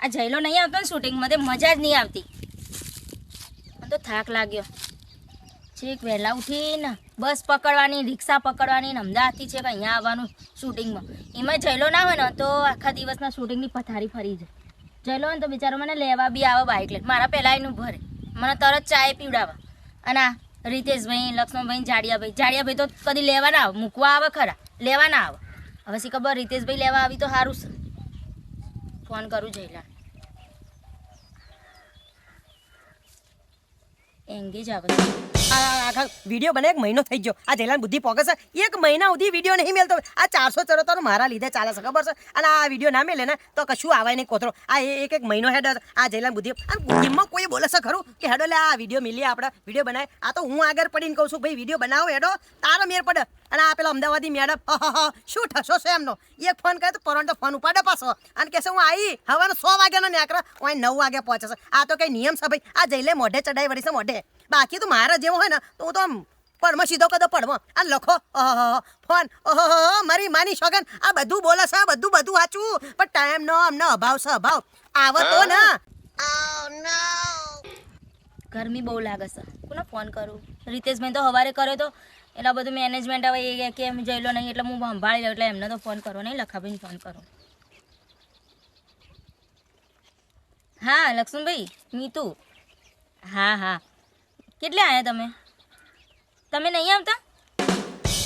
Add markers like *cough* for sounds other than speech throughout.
આ જયલો નહીં આવતો ને શૂટિંગમાં તે મજા જ નહીં આવતી. તો થાક લાગ્યો. છેક વહેલા ઉઠીને બસ પકડવાની, રિક્ષા પકડવાની અમદાવાદથી છે અહીંયા આવવાનું શૂટિંગમાં એમાં જયલો ના હોય ને, તો આખા દિવસના શૂટિંગની પથારી ફરી જાય. જયલો હોય ને તો બિચારો મને લેવા બી આવે બાઇક લઈને. મારા પહેલાં એનું ભરે. મને તરત ચાય પીવડાવે. અને આ રીતેશભાઈ, લક્ષ્મણભાઈ જાડિયાભાઈ. જાડિયાભાઈ તો કદી લેવા ના આવે. મૂકવા આવે ખરા. લેવા ના આવે. હવે શી ખબર રીતેશભાઈ લેવા આવી તો સારું છે. ફોન કરું જયલા. એંગેજ આવે. આખા વીડિયો બને એક મહિનો થઈ ગયો. આ જયલાન બુદ્ધિ પોકે છે. એક મહિના સુધી વીડિયો નહીં મેલતો. આ ચારસો ચરોતર મારા લીધે ચાલે છે, ખબર છે? અને આ વીડિયો ના મેલે ને, તો કશું આવાય નહીં કોતરો. આ એક એક મહિનો હેડ આ જયલાન બુદ્ધિ અને બુદ્ધિમાં કોઈ બોલે છે ખરું? કે હેડો લે, આ વીડિયો મિલીએ આપણે. વીડિયો બનાય. આ તો હું આગળ પડીને કહું છું, ભાઈ વીડિયો બનાવો હેડો. તારો મેર પડે. અને આ પેલા અમદાવાદી મેડમ શું ઠસો છે એમનો? એક ફોન કરે તો પરંતુ ફોન ઉપાડે પાછો. અને કહેશે હું આવી હવાનો સો વાગ્યાનો નેકરા હું નવ વાગે પહોંચે છે. આ તો કંઈ નિયમ છે, ભાઈ? આ જઈ લે મોઢે ચડાઈ વળી છે, મોઢે. બાકી તો મારા જેવો હોય ને, તો હું તો આમ પડમાં સીધો કદો પડમાં. આ લખો. ફોન. ઓહો મારી માની શોગન. આ બધું બોલે છે બધું બધું વાંચું. પણ ટાઈમ નો અમને અભાવ છે, અભાવ. આવો તો ને. ગરમી બહુ લાગે છે. કોને ફોન કરું? રીતેશભાઈ તો સવારે કર્યો તો એટલે બધું મેનેજમેન્ટ હવે એ કે એમ જઈલો નહીં, એટલે હું સંભાળી લઉં, એટલે એમને તો ફોન કરો. નહીં, લખાભાઈને ફોન કરો. હા, લક્ષ્મણભાઈ મીતુ હા હા. કેટલે આવ્યા તમે? તમે નહીં આવતા?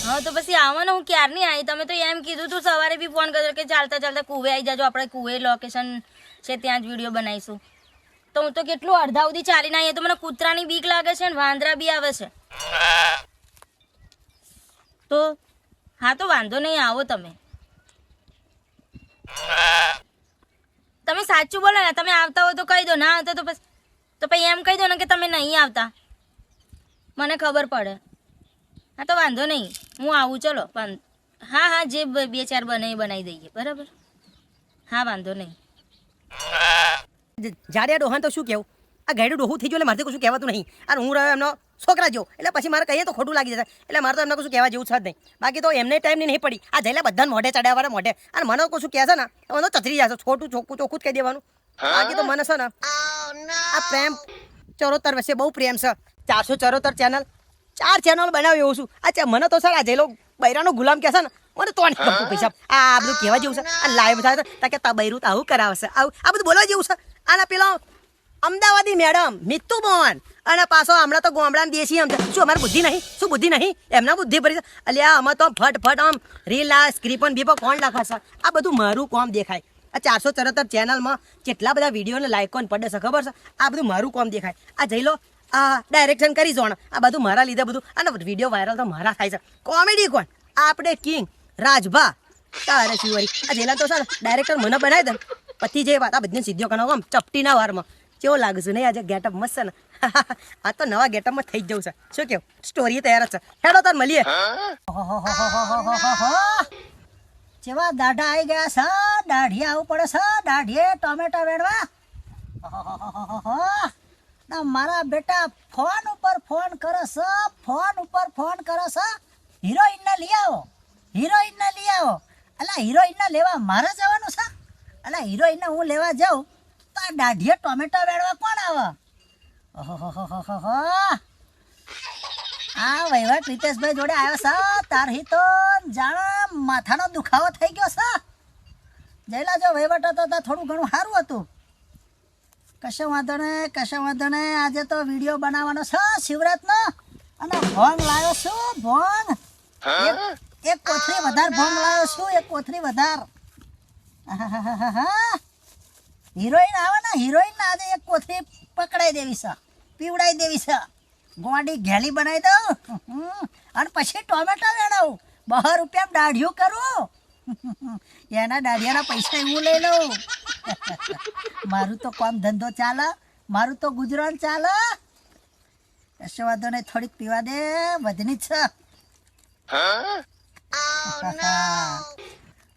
હા, તો પછી આવવાનો હું ક્યારની આવી તમે તો એમ કીધું તું, સવારે બી ફોન કર્યો કે ચાલતા ચાલતા કુવે આવી જાજો, આપણે કુવે લોકેશન છે, ત્યાં જ વીડિયો બનાવીશું. તો હું તો કેટલું અડધા સુધી ચાલીને આવીએ તો મને કૂતરાની બીક લાગે છે ને, વાંદરા બી આવે છે. તો, હા, તો વાંધો નહીં, આવો તમે. તમે સાચું બોલો ને, તમે આવતા હો તો કહી દો, ના આવતા તો પછી તો પછી એમ કહી દો ને કે તમે નહીં આવતા. મને ખબર પડે. હા, તો વાંધો નહીં. હું આવું, ચલો. પણ હા હા, જે બે ચાર બને એ બનાવી દઈએ. બરાબર? હા, વાંધો નહીં. જાડ્યા ડોહાન તો શું કેવું આ ગાયડું ડોહું થઈ ગયું એટલે મારે કશું કહેવાતું નહીં. આ હું રહ્યો એમનો છોકરા જેવો. એટલે પછી મારે કહીએ તો ખોટું લાગી જશે. એટલે મારે તો એમને કશું કહેવા જેવું છે જ નહીં. બાકી તો એમને ટાઈમ નહીં પડી. આ જઈને બધાને મોઢે ચડાવવાના મોઢે. અને મને કશું કહે છે ને, તો મને તો ચતરી જશે. છોટું, ચોખ્ખું ચોખ્ખું જ કહી દેવાનું. બાકી તો મને છે ને, આ પ્રેમ ચરોતર વચ્ચે બહુ પ્રેમ છે. ચારસો ચરોતર ચેનલ ચાર ચેનલ બનાવી એવું છું. આ મને તો સર આ જેલો બૈરાનો ગુલામ કહેશે ને મને તો નહીં પૈસા આ બધું કહેવા જેવું છે. આ લાઈવ થાય છે તાકે તા બૈરું તો આવું કરાવશે. આવું આ બધું બોલવા જેવું છે. આના પેલો અમદાવાદી મેડમ મિત્તુ મોહન. અને પાછો હમણાં તો ગોમડાને દેશી આમ. શું અમારે બુદ્ધિ નહીં? શું બુદ્ધિ નહીં? એમના બુદ્ધિ ભરી છે. અલ્યા અમે તો ફટ ફટ આમ રીલ આ સ્ક્રીપન બીપો કોણ લખાશે છે? આ બધું મારું કોમ દેખાય. આ ચારસો ચરોતર ચેનલમાં કેટલા બધા વિડીયોને લાઇકોન પડે છે ખબર છે? આ બધું મારું કોમ દેખાય. આ જઈ લો આ ડાયરેક્શન કરી જોણ આ બધું મારા લીધે બધું. અને વીડિયો વાયરલ તો મારા થાય છે. કોમેડી કોણ? આપણે કિંગ રાજભા. તારે શિવરી આ જેલા તો સર ડાયરેક્ટર મને બનાવી દે. પછી જે વાત આ બધી સીધો કનો આમ ચપટીના વારમાં. કેવો લાગશે નહીં આજે ગેટઅપ મસ્ત છે ને? *laughs* આ તો નવા ગેટઅપમાં થઈ જવું છે. શું કેવું? સ્ટોરી તૈયાર જ છે. હેડો તાર મળીએ. જેવા દાઢા આવી ગયા છે દાઢી આવું પડે છે દાઢીએ ટોમેટો વેડવા. ના, મારા બેટા ફોન ઉપર ફોન કરો છો, ફોન ઉપર ફોન કરો છો. હિરોઈન ને લઈ આવો હિરોઈન ને લઈ આવો. અલા હિરોઈન ને લેવા મારે જવાનું છે? અલા હિરોઈન ને હું લેવા જાઉં? તો આ દાઢીએ ટોમેટો વેડવા કોણ આવે? ઓહો આ વહીવટ રીતેશભાઈ જોડે આવ્યો છે તારહી તો જાણે માથાનો દુખાવો થઈ ગયો છે. જયલા જો વહીવટ હતો, તો થોડું ઘણું સારું હતું. કશો વાંધો ને કશો વાંધો ને આજે તો વીડિયો બનાવવાનો છે શિવરાતનો. અને ભોંગ લાવ્યો છું ભોંગ. એક- કોથળી વધારે ભોંગ લાવ્યો છું એક કોથળી વધારે. હિરોઈન આવે ને હિરોઈન આજે એક કોથળી પકડાઈ દેવી છે પીવડાઈ દેવી છે. ગોંડી ઘેલી બનાવી દઉં. અને પછી ટોમેટો વેણાવું. બહાર રૂપિયા દાઢિયું કરું. એના દાઢિયાના પૈસા હું લઈ લઉં. *laughs* મારું તો કામ ધંધો ચાલે. મારું તો ગુજરાન ચાલે. કશો વાંધો નહીં થોડીક પીવા દે વધની છે. *laughs*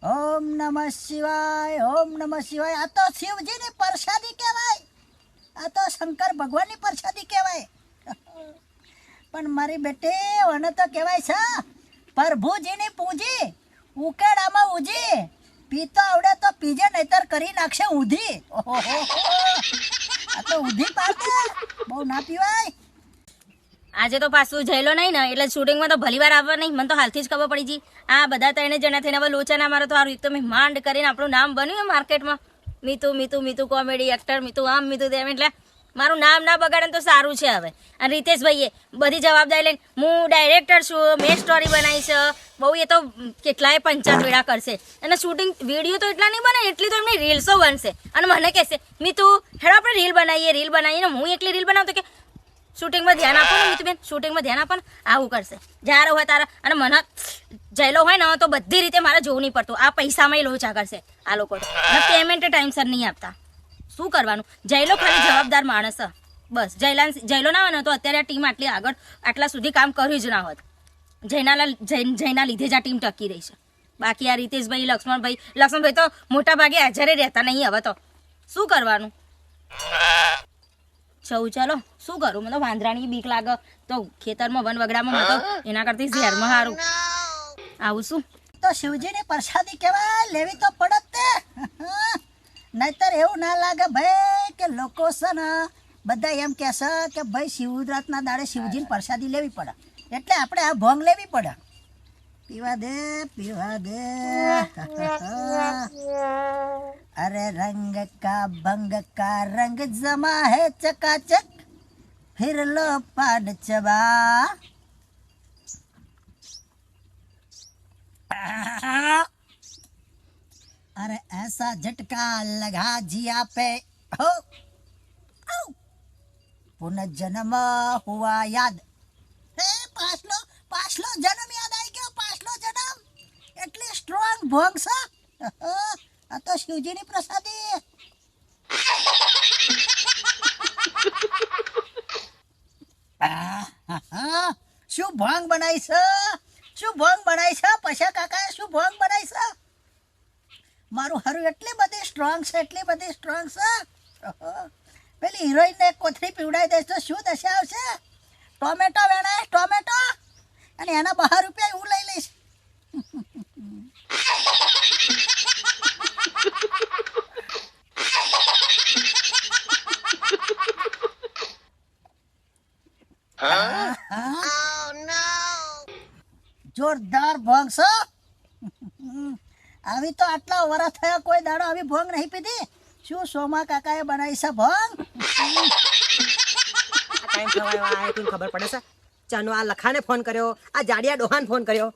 ઓમ નમઃ શિવાય ઓમ નમઃ શિવાય. આ તો શિવજીની પ્રસાદી કહેવાય. આ તો શંકર ભગવાનની પ્રસાદી કહેવાય. *laughs* પણ મારી બેટી ઓને તો કહેવાય છે પ્રભુજીની પૂજી ઉકેડામાં ઉજી. પીતો આવડે તો પીજે, નહીતર કરી નાખશે ઓહોહો. આ તો ઊંધી પાડે. બહુ ના પીવાય. આજે તો પાછું જયેલો નહીં ને, એટલે શૂટિંગમાં તો ભલી વાર આવવા નહીં. મને તો હાલથી જ ખબર પડી ગઈ આ બધા ત્રણે જણા થઈને હવે લોચા મારો તો આ એક તો મેં માંડ કરીને આપણું નામ બન્યું માર્કેટમાં મીતુ મીતુ મીતુ કોમેડી એક્ટર મીતુ, આમ મીતુ, તેમ એટલે મારું નામ ના બગાડે તો સારું છે હવે. અને રીતેશભાઈએ બધી જવાબદારી લઈને હું ડાયરેક્ટર છું, મેં સ્ટોરી બનાવી છે. બહુ એ તો કેટલાય પંચાયત વેળા કરશે. અને શૂટિંગ વીડિયો તો એટલા નહીં બને એટલી તો એમની રીલ્સો બનશે. અને મને કહેશે મીતુ હેડો આપણે રીલ બનાવીએ રીલ બનાવીએ ને હું એકલી રીલ બનાવતો કે શૂટિંગમાં ધ્યાન આપો ને મિતુબેન શૂટિંગમાં ધ્યાન આપો ને, આવું કરશે. જ્યારે હોય તારા, અને મને જયલો હોય ને, તો બધી રીતે મારે જોવું નહીં પડતું. આ પૈસામાં લોચા કરશે, આ લોકો. તો પેમેન્ટ ટાઈમસર નહીં આપતા. શું કરવાનું? જયલો ખાલી જવાબદાર માણસ બસ જયલા જયલો ના હોય તો અત્યારે આ ટીમ આટલી આગળ, આટલા સુધી કામ કર્યું જ ના હોત. જયનાલા જૈન લીધે જ આ ટીમ ટકી રહી છે. બાકી આ રીતેશભાઈ, લક્ષ્મણભાઈ લક્ષ્મણભાઈ તો મોટા ભાગે હાજરે રહેતા નહીં હવે તો. શું કરવાનું? જવું, ચાલો. શું કરું? મને વાંદરાની બીક લાગે. તો ખેતરમાં વન વગડામાં હતો એના કરતી ઝેરમાં સારું આવું શું? તો શિવજીની પ્રસાદી કહેવાય લેવી તો પડત તે. નહીતર એવું ના લાગે ભાઈ કે લોકો છે ને બધા એમ કહેશે કે ભાઈ શિવરાતના દાડે શિવજીની પ્રસાદી લેવી પડે. એટલે આપણે આ ભોંગ લેવી પડે. પીવા દે પીવા દે. *laughs* અરે રંગ કા ભંગ કા રંગ જમા હે ચકાચક. ફિર લો પાન ચબા अरे ऐसा झटका लगा जिया पे हो औ! पुनर्जन्म हुआ याद હે પાછલો પાછલો જન્મ યાદ આવી ગયો પાછલો જન્મ એટલી સ્ટ્રોંગ ભોંગ છે આ તો શિવજીની પ્રસાદી આહાહા. શું ભોંગ બનાવી છે શું ભોંગ બનાવી છે પૈસા કાકાએ શું ભોંગ બનાવી છે મારું હારું એટલી બધી સ્ટ્રોંગ છે એટલી બધી સ્ટ્રોંગ છે. ઓહો. પેલી હિરોઈનને કોથળી પીવડાવી દઈશ તો શું દશા આવશે? ટોમેટો વેણાય ટોમેટો? અને એના બહાર રૂપિયા હું લઈ લઈશ. જોરદાર ભોંગ છે આવી તો આટલા વરસ થયા કોઈ દાડો આવી ભોંગ નહીં પીધી. શું સોમા કાકાએ બનાવી છે ભોંગ? ટાઈમ ખબર પડે છે. ચાનો આ લખાને ફોન કર્યો, આ જાડિયા ડોહાને ફોન કર્યો.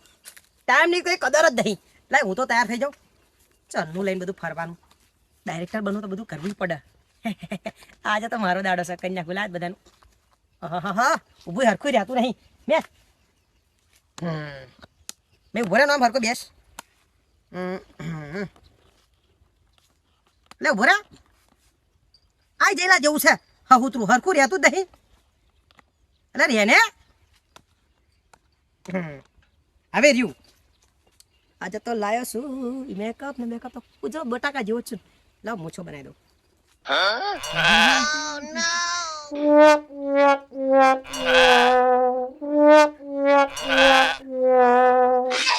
ટાઈમની કોઈ કદર જ નહીં. લાય, હું તો તૈયાર થઈ જાઉં. ચાનું લઈને બધું ફરવાનું. ડાયરેક્ટર બનવું તો બધું કરવું જ પડે. *laughs* આજે તો મારો દાડો છે કન્યા ખુલા જ બધાનું. હા હા ઊભું હરખું રહેતું નહીં. મેં. મેં ઊભો નામ હરખું બેસ. લે ભોરા આઈ જઈલા જેવું છે. હા ઉતરું હરખું રહેતું જ નહીં. અરે રે ને. હવે રહ્યું. આજે તો લાયો છું મેકઅપ ને મેકઅપ તો ઉજો બટાકા જેવો જ છું. લાવ મૂછો બનાવી દઉં. *laughs* *laughs* *laughs*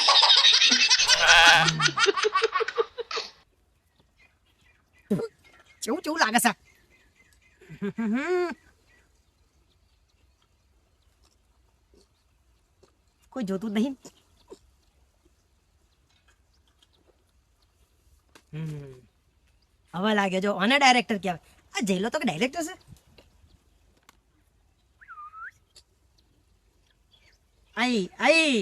કેવું કેવું લાગે છે કોઈ જોતું નહીં. હવે લાગે જો આને ડાયરેક્ટર કહેવાય આ જેલો તો કે ડાયરેક્ટર છે આઈ આઈ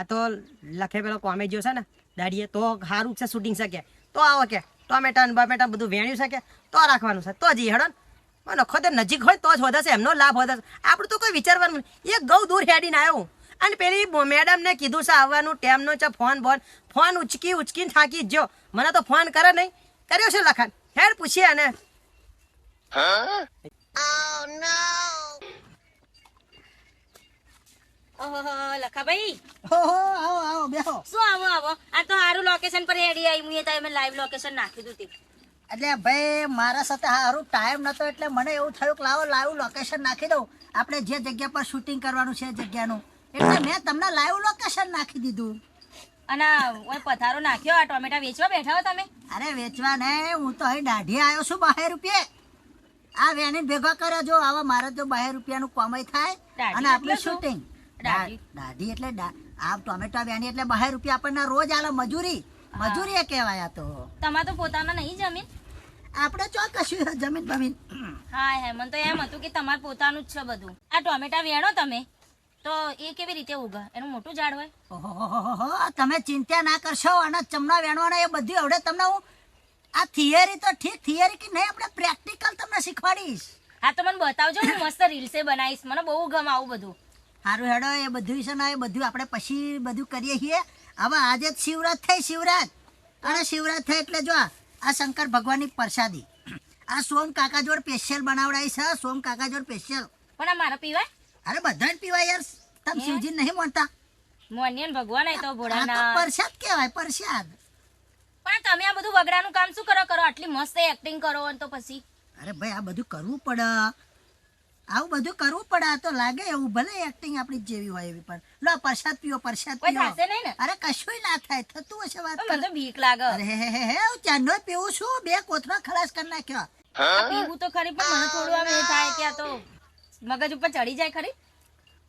આ તો લખે પેલો કોમેડીઓ છે ને દાડીએ તો સારું છે શૂટિંગ છે કે. તો આવો કે ટોમેટા ને બમેટા બધું વેણ્યું છે કે તો રાખવાનું છે. તો જી હેડો મને ખોદે નજીક હોય તો જ વધાશે એમનો લાભ વધાશે આપણું તો કોઈ વિચારવાનું નહીં. એક ગૌ દૂર હેડીને આવ્યો. અને પેલી મેડમને કીધું છે આવવાનું ટેમનો છે ફોન બોન. ફોન ઉચકી ઉચકીને થાકી જ જો મને તો ફોન કરે નહીં. કર્યો છે લખાણ. હેડ પૂછીએ અને લખાભાઈ. હો હો આવો આવો બેહો. શું આવો આવો? આ તો સારું લોકેશન પર હેડી આવી હું તમે લાઈવ લોકેશન નાખી દીધું એટલે ભાઈ મારા સાથે સારું ટાઈમ નતો એટલે મને એવું થયું કે લાવો લાઈવ લોકેશન નાખી દઉં. આપણે જે જગ્યા પર શૂટિંગ કરવાનું છે જગ્યાનું. એટલે મેં તમને લાઈવ લોકેશન નાખી દીધું. અને ઓય પથારો નાખ્યો આ ટોમેટા વેચવા બેઠા હો તમે? અરે વેચવા ને હું તો અહીં દાઢી આવ્યો છું બાર રૂપિયે. આ વેની ભેગા કર્યા જો આવા મારે તો બાહેર રૂપિયાનું કમાઈ થાય. અને આપણે શૂટિંગ દાઢી? એટલે આ ટોમેટો વેની એટલે બહાર રૂપિયા આપણને રોજ આલે મજૂરી. મજૂરી એ કહેવાય આ તો. તમારે તો પોતાના નહીં જમીન? આપણે ચો કશું જમીન બમીન. હા હે મને તો એમ હતું કે તમારે પોતાનું જ છે બધું. આ ટોમેટા વેણો તમે તો એ કેવી રીતે ઉગે? એનું મોટું ઝાડ હોય. ઓહોહોહોહો, તમે ચિંતા ના કરશો અને ચમના વેણવાના એ બધી આવડે. તમને હું આ થિયરી તો ઠીક થિયરી કે નહીં આપણે પ્રેક્ટિકલ તમને શીખવાડીશ. હા તો મને બતાવજો હું મસ્ત રીલ્સે બનાવીશ. મને બહુ ગમ આવું બધું. સારું હેડો એ બધું છે ને એ બધું આપણે પછી બધું કરીએ છીએ. હવે આજે જ શિવરાત થઈ શિવરાત. અને શિવરાત થઈ એટલે જો આ શંકર ભગવાનની પ્રસાદી. આ સોમ કાકા જોડ સ્પેશિયલ બનાવડાવી છે સોમ કાકા જોડ સ્પેશિયલ પણ મારે પીવાય? અરે બધાને પીવાય યાર તમે શિવજી નહીં માનતા મોનિયન ભગવાન તો ભોળાના પ્રસાદ કહેવાય પ્રસાદ. પણ તમે આ બધું વગડાનું કામ શું કરો? કરો આટલી મસ્ત એક્ટિંગ કરો તો પછી? અરે ભાઈ આ બધું કરવું પડે. આવું બધું કરવું પડે આ તો લાગે એવું ભલે એક્ટિંગ આપણી જેવી હોય એવી પણ લો પ્રસાદ પીઓ પ્રસાદ પીઓ થશે નહીં ને? અરે કશું ના થાય થતું હશે વાત મને તો બીક લાગે. અરે હે હે હે હે, ચાંદો પીવું છું બે કોથળા ખલાસ કરી નાખ્યો. આ પીવું તો ખરી પણ મને થોડું આમ એ થાય કે આ તો મગજ ઉપર ચડી જાય ખરી.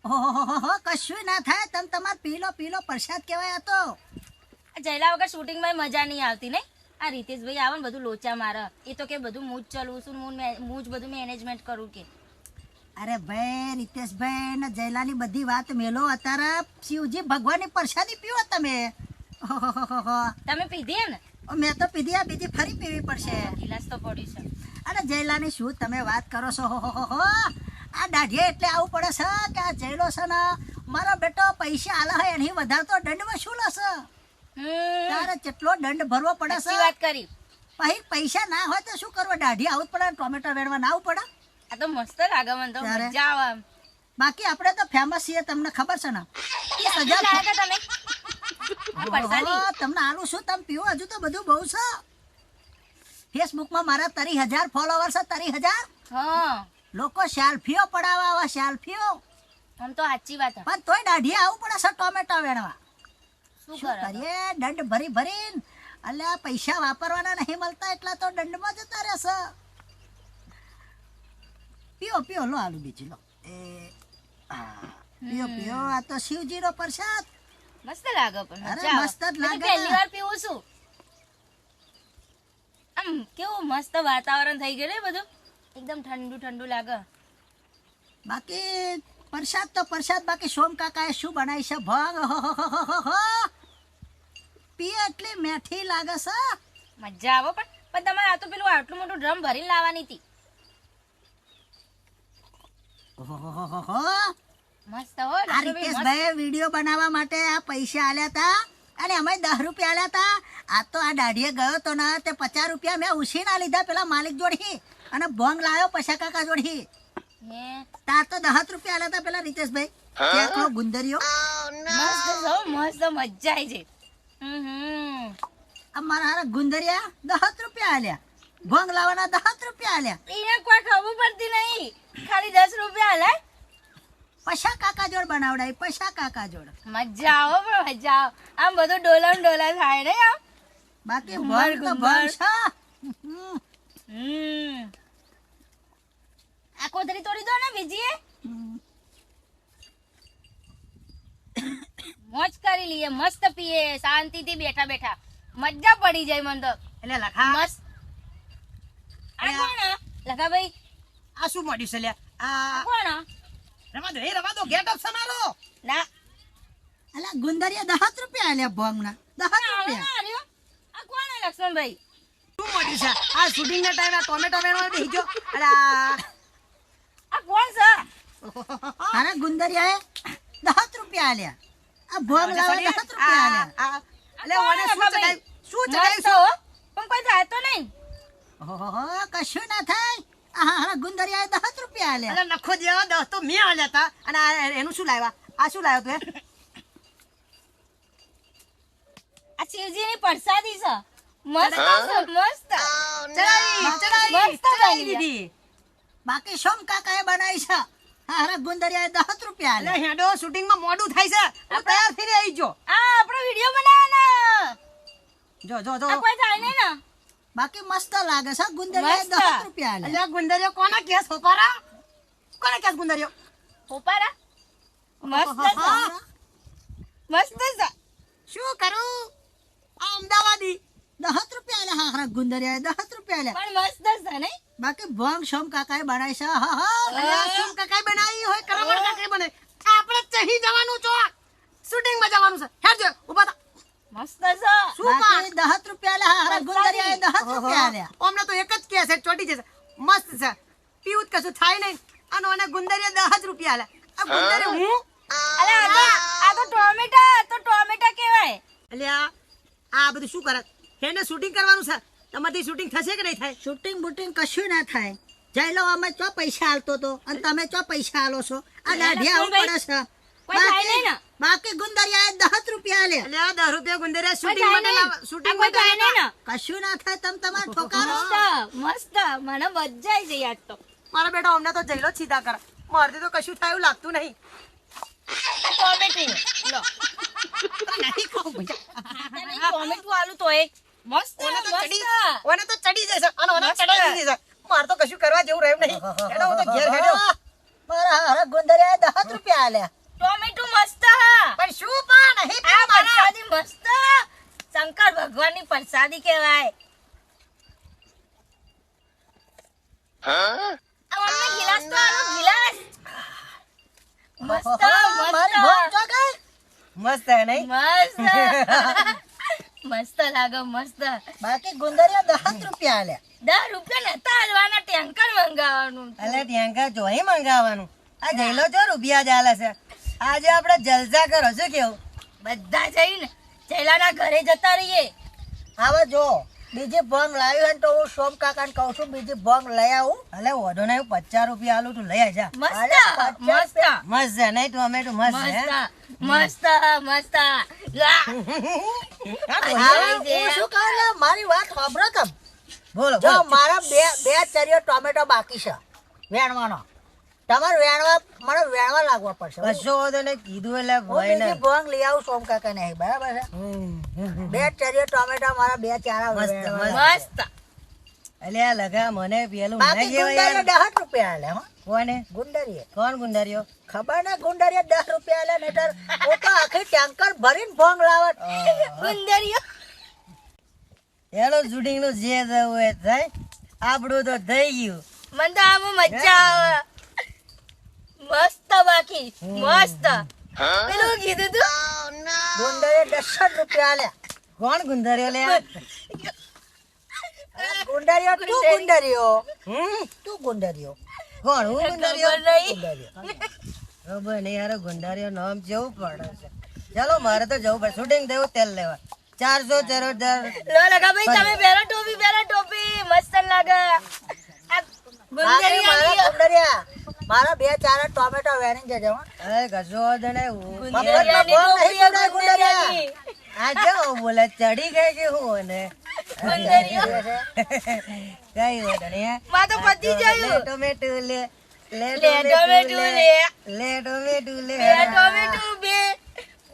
ઓહો કશું ના થાય તમે તમાર પી લો પી લો પ્રસાદ કહેવાય આ તો. આ જયલા વગર શૂટિંગમાં મજા નહીં આવતી નહીં આ રીતેશભાઈ આવે ને બધું લોચા મારે. એ તો કે બધું હું જ ચલું છું હું મે- હું જ બધું મેનેજમેન્ટ કરું કે. અરે ભાઈ રીતેશભાઈ ને જયલાની બધી વાત મેલો અત્યારે. શિવજી ભગવાનની પ્રસાદી પીવો તમે. તમે પીધી ને? મેં તો પીધી આ બીજી ફરી પીવી પડશે. ગિલાસ તો પડ્યું છે. અરે જયલાની શું તમે વાત કરો છો? હો. આ દાઢીએ એટલે આવું પડે છે કે આ જયલો છે ને મારો બેટો પૈસા આલા હોય એની વધારે તો દંડમાં શું હમ. તારે કેટલો દંડ ભરવો પડે છે? વાત કરી. પછી પૈસા ના હોય તો શું કરવું? દાઢી આવું જ પડે ટોમેટો વેડવા ના આવું પડે? આ તો મસ્ત લાગે મને તો ત્યારે? મજા આવે બાકી આપણે તો ફેમસ છીએ તમને ખબર છે ને? એ હજુ લાગે તમે? આ પરસાદી ઓહો, તમને આલું શું તમે પીવો? હજુ તો બધું બહુ છે. ફેસબુકમાં મારા તરી હજાર ફોલોવર છે તરી હજાર? હા. લોકો સેલ્ફીઓ પડાવવા આવા સેલ્ફીઓ. આમ તો સાચી વાત હે. પણ તોય દાઢી આવું પડે છે ટોમેટો વેણવા. શું શું કરો કરીએ? દંડ ભરી ભરીને અલ્યા પૈસા વાપરવાના નહીં મળતા એટલા તો દંડમાં જતા રહેશે. પીઓ પીઓ લો આલુ બીજી લો. એ પીઓ પીઓ આ તો શિવજીનો પ્રસાદ. મસ્ત લાગે પણ અરે, મસ્ત જ લાગે પહેલી વાર પીવું છું. આમ કેવું મસ્ત વાતાવરણ થઈ ગયું બધું. એકદમ ઠંડુ ઠંડુ લાગે. બાકી પ્રસાદ તો પ્રસાદ બાકી સોમ કાકાએ શું બનાવી છે? ભંગ. પીએ એટલી મેઠી લાગે છે. મજા આવે પણ. પણ તમારે આ તો પેલું આટલું મોટું ડ્રમ ભરીને લાવવાની હતી. મસ્ત હો આ રીતેશભાઈ વીડિયો બનાવવા માટે આ પૈસા આલ્યા હતા અને અમે દસ રૂપિયા આલ્યા હતા આ તો આ દાઢીએ ગયો તો ને તે પચાસ રૂપિયા મેં ઉછીના લીધા પેલા માલિક જોડી અને ભોંગ લાવ્યો પૈસા કાકા જોડી તાર તો દસ રૂપિયા આલ્યા હતા પેલા રીતેશભાઈ. ત્યાં ગુંદરીઓ મસ્ત મસ્ત મજા આવી છે. હમ હમ. આ મારા ગુંદરિયા દસ રૂપિયા આલ્યા. ભોંગ લાવવાના દસ રૂપિયા આલ્યા. એને કોઈ ખબર પડતી નહીં. ખાલી દસ રૂપિયા આલે પૈસા કાકા જોડ બનાવડાય પૈસા કાકા જોડ. મજા આવો પણ મજા આવો. આમ બધું ડોલા ડોલા થાય ને આમ. બાકી ભર તો ભર હમ. આ કોથળી તોડી દો ને બીજી મોજ કરી લઈએ મસ્ત પીએ શાંતિથી બેઠા બેઠા. મજા પડી જાય મને તો. એટલે લખા. મસ્ત? લખાભાઈ. આ શું મળ્યું છે લ્યા? આ આ કોણ રમા દો એ રમા દો ગેટ અપ સમારો. ના. અલા ગુંદરિયા દસ રૂપિયા આલ્યા ભોંગના. દસ આ રૂપિયા. આવ્યો. આ કોણ આ લક્ષ્મણભાઈ? શું મળ્યું છે? આ શૂટિંગ ના ટાઈમે ટોમેટો ગયો. અરે આ આ કોણ છે? અરે ગુંદરિયા દસ રૂપિયા આલ્યા આ ભોંગ લાવવા દસ રૂપિયા આલ્યા એટલે ઓને શું ચડાય શું ચડાય છો? હો. પણ કોઈ થાય તો નહીં. કશું ના થાય? હા ગુંદરિયાએ દસ રૂપિયા આલ્યા. એટલે નખો જેવા દસ તો મેં આલ્યા હતા અને એનું શું લાવ્યા? આ શું લાવ્યો તું આ શિવજીની પ્રસાદી છે. મસ્ત છે, મસ્ત. ચડાવી મસ્ત ચડાવી બાકી સોમ કાકાએ બનાવી છે. હારા ગુંદરિયાએ દસ રૂપિયા એટલે આલે હેડો શૂટિંગમાં મોડું થાય છે. હું તૈયાર થઈને આવી જો આ આપણો વિડિયો બનાવવાનો. જો જો જો. આ કોઈ થાય નહીં ને. બાકી મસ્ત લાગે છે ગુંદરિયા દસ રૂપિયા લે અલ્યા ગુંદરિયો કોના કેસ? હોપારા? કોને કેસ ગુંદરિયો? પોપારા મસ્ત મસ્ત છે. શું કરું? આ અમદાવાદી. દસ રૂપિયા લે હા ગુંદરિયા દસ રૂપિયા લે પણ મસ્ત છે ને બાકી ભંગ શોમ કાકાએ બનાવી છે. હા હા શોમ કાકાએ બનાવી હોય કરામણ કાકાએ બને આપણે ચહી જવાનું છો. શૂટિંગમાં જવાનું છે. હેડજો ઊભા થા. મસ્ત છે. શું બાકી દસ રૂપિયા આલે હારા ગુંદરિયાએ દસ રૂપિયા આલે અમને તો એક જ કે છે ચોટી જશે. મસ્ત છે. પીવું જ કશું થાય નહીં. આનો અને ગુંદરિયા દસ રૂપિયા આલે આ ગુંદરિયો હું? અરે આ તો આ તો ટોમેટા તો ટોમેટા કહેવાય. અલ્યા આ બધું શું કરે? એને શૂટિંગ કરવાનું છે? તમારથી શૂટિંગ થશે કે નહીં થાય? શૂટિંગ બુટિંગ કશું ના થાય. જયલો અમે ચો પૈસા આલતો તો? અને તમે ચો પૈસા આલો છો? આ દાઢિયા આવું પડે છે. કોઈ થાય નહીં ને? બાકી બાકી ગુંદરિયા દસ રૂપિયા લે લે દસ રૂપિયા ગુંદરિયા શૂટિંગ માટે શૂટિંગ નહીં ને. કશું ના થાય તમે તમાર ઠોકારો. મસ્ત મસ્ત. મને આવી જાય આજ તો. મારા બેટા અમને તો જઈલો સીધા કર. મારથી તો કશું થાય એવું લાગતું નહીં. ટોમેટી લો. નહીં ખાવું ભૈયા. આ નહીં ટોમેટું આલુ મસ્ત ઓને તો ચડી ઓને તો ચડી જશે. અને ઓને મસ્ત. દીધી છે. મારે તો કશું કરવા જેવું રહ્યું નહીં. એનો હું તો ઘેર હેડ્યો. મારા હારા ગુંદરિયાએ દસ રૂપિયા આલ્યા. ટોમેટું મસ્ત હા. પણ શું પણ? નહીં આ પ્રસાદી મસ્ત શંકર ભગવાનની પ્રસાદી કહેવાય. આ અમને ગિલાસ તો આલો ગિલાસ. મસ્ત મસ્ત મસ્ત હે નહીં? મસ્ત *laughs* મસ્ત લાગે મસ્ત બાકી ગુંદરિયા દસ રૂપિયા આલ્યા દસ રૂપિયા નતા હાલવાના ટેન્કર મંગાવવાનું. અલે ટેન્કર જોઈ મંગાવવાનું. આ જઈલો જો રૂપિયા જ આલે છે. આજે આપણે જલસા કરો શું કેવું બધા જઈને ચેલાના ઘરે જતા રહીએ. હવે જો બીજી ભંગ લાવી હોય તો હું સોમ કાકાને કહું છું બીજી ભંગ લઈ આવું. અલે વધુ નહીં પચાસ રૂપિયા આલું તું લઈ આજા. મસ્ત મસ્ત. મસ્ત છે નહીં તું મસ્ત છે મસ્ત મસ્ત મસ્ત. મારી વાત સાંભળો તમ. બોલો જો બોલો. મારા બે બે ચરિયો ટોમેટો બાકી છે. વેણવાનો. તમારે વેણવા મને વેણવા લાગવા પડશે. કીધું એટલે હું ભાઈ ને બીજી લઈ આવું સોમ કાકા ને બરાબર છે? બે ટોમેટો મારા બે ચારા મસ્ત, વેણવા. મસ્ત. લગા મને પેલું બાકી ના કહેવાય ગુંડરિયા યાર. દસ રૂપિયા આલે કોને? ગુંડરીએ કોણ ગુંડારીઓ ખબર ને ગુંડરિયા દસ રૂપિયા આલે નહીતર હું તો આખી ટેન્કર ભરીને ભોંગ લાવત. ગુંદરીઓ એનો શૂટિંગનું જે થયું એ થાય આપણું તો થઈ ગયું. મને તો આમાં મજા આવે. મસ્ત બાકી મસ્ત. પેલું કીધું તું? ગુંદરે દસ રૂપિયા લે. કોણ ગુંદરે લે? ગુંડરિયો તું ગુંડરિયો હમ? તું ગુંડરિયો કોણ હું ગુંડારીઓ ખબર નહીં. નહીં યાર ગુંડારીઓ નામ જેવું પડે છે. ચાલો મારે તો જવું પડે. શૂટિંગ દેવું તેલ લેવા. ચારસો ચરોતર લો લગા ભાઈ તમે પહેરો ટોપી પહેરો ટોપી. મસ્ત લાગે. મારા બે ચાર ટોમેટો વેણી જજે આ જો બોલે ચડી ગઈ કે હું અને? ગુંદરીઓ કઈ માં તો પતી લે ગયું. ટોમેટો લે લે લે ટોમેટું લે લે. ટોમેટો લે. બે બે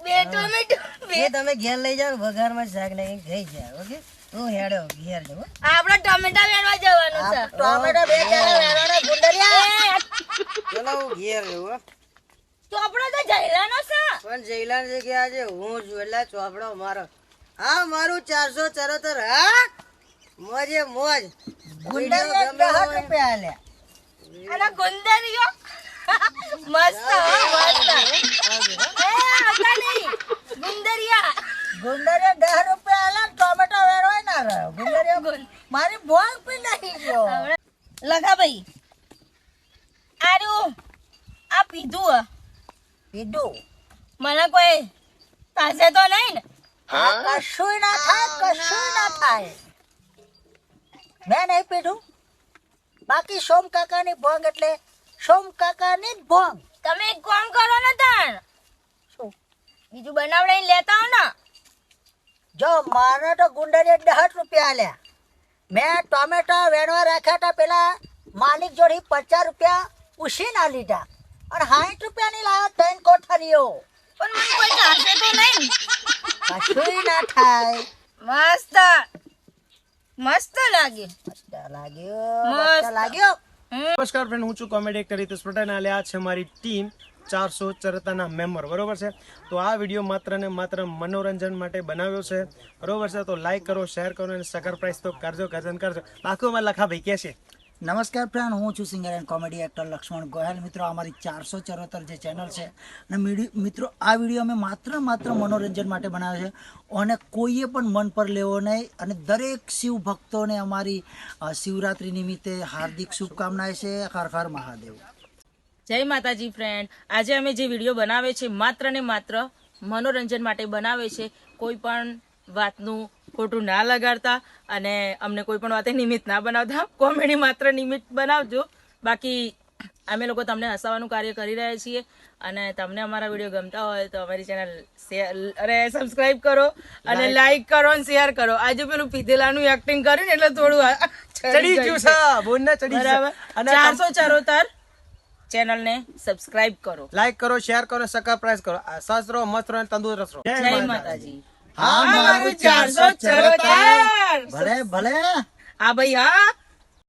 બે ટોમેટું બે. એ તમે ઘેર લઈ જાઓ વઘારમાં શાક નહીં ખાઈ જાય ઓકે? તું હેડો ઘેર જો આપણે ટમેટા વેણવા જવાનું છે. ટોમેટો બે ચાર વેણવાના ગુંડરિયા ચલો હું ઘેર જઉં ચોપડો તો જયલાનો છે. પણ જયલાલ જગ્યા આજે હું છું એટલે ચોપડો મારો. હા મારું ચારસો ચરોતર હા? મોજે મોજ. ગમે દસ રૂપિયા આલ્યા અને ગુંદરીઓ *laughs* મસ્ત મસ્ત. એ હતા નહીં ગુંદરિયા. ગુંડરિયા દસ રૂપિયા આલ્યા ટોમેટો વેણવાય ના રહ્યો. ગુંડરિયા મારી ભોંગ પી નહીં ગયો. લગા ભાઈ. આર્યું આ પીધું પીધું. મને કોઈ પાસે તો નહીં ને. આ કશુંય ના થાય ના થાય. મેં નહીં પીધું. બાકી સોમ કાકાની ભોંગ એટલે સોમ કાકાની જ ભોંગ. તમે એક કામ કરો ને તાણ. શું? બીજું બનાવડાઈ લેતા હો ને. જો મારે તો ગુંડરે દસ રૂપિયા આલ્યા. મેં ટોમેટો વેણવા રાખ્યા હતા પેલા માલિક જોડે પચાસ રૂપિયા ઉછીના લીધા. અને સાઠ રૂપિયાની લાવ્યો ત્રણ કોઠરીઓ. પણ મને કોઈ કાઢશે તો નહીં. કશું ના થાય. મસ્ત. મસ્ત લાગ્યું. મસ્ત લાગ્યો મસ્ત. લાગ્યું. લાગ્યો નમસ્કાર ફ્રેન્ડ હું છું કોમેડી એક્ટર હિતેશ પટેલ અને આ છે મારી ટીમ ચારસો ચરતાના મેમ્બર, બરોબર છે? તો આ વીડિયો માત્ર ને માત્ર મનોરંજન માટે બનાવ્યો છે. બરોબર છે? તો લાઈક કરો શેર કરો અને સરપ્રાઈઝ તો કરજો કરજો કરજો. બાકીમાં લખા ભાઈ કે છે? નમસ્કાર ફ્રેન્ડ, હું છું singer and comedy actor Laxman Gohel. મિત્રો, અમારી ચારસો ચરોતર જે ચેનલ છે, અને મિત્રો, આ વીડિયો અમે માત્ર માત્ર મનોરંજન માટે બનાવ્યો છે. અને કોઈએ પણ મન પર લેવો નહીં, અને દરેક શિવ ભક્તોને અમારી શિવરાત્રિ નિમિત્તે હાર્દિક શુભકામનાએ છે. હર હર મહાદેવ. જય માતાજી ફ્રેન્ડ આજે અમે જે વીડિયો બનાવે છે માત્ર ને માત્ર મનોરંજન માટે બનાવે છે કોઈ પણ વાતનું ખોટું ના લગાડતા અને અમને કોઈ પણ વાતે નિમિત્ત ના બનાવતા. કોમેડી માત્ર નિમિત્ત બનાવજો. બાકી અમે લોકો તમને હસાવાનું કાર્ય કરી રહ્યા છીએ અને તમને અમારા વીડિયો ગમતા હોય તો અમારી ચેનલ શેર અરે સબસ્ક્રાઇબ કરો અને લાઈક કરો અને શેર કરો. આજે પેલું પીધેલાનું એક્ટિંગ કર્યું ને એટલે થોડું ચડી ગયું છે. ચડી બરાબર. ચારસો ચરોતર ચેનલને સબસ્ક્રાઇબ કરો. લાઈક કરો શેર કરો સરપ્રાઈઝ કરો. સ્વસ્થ રહો મસ્ત રહો તંદુરસ્ત રહો. જય માતાજી. હા મારું ચારસો ચરોતર ભલે ભલે. હા ભાઈ હા.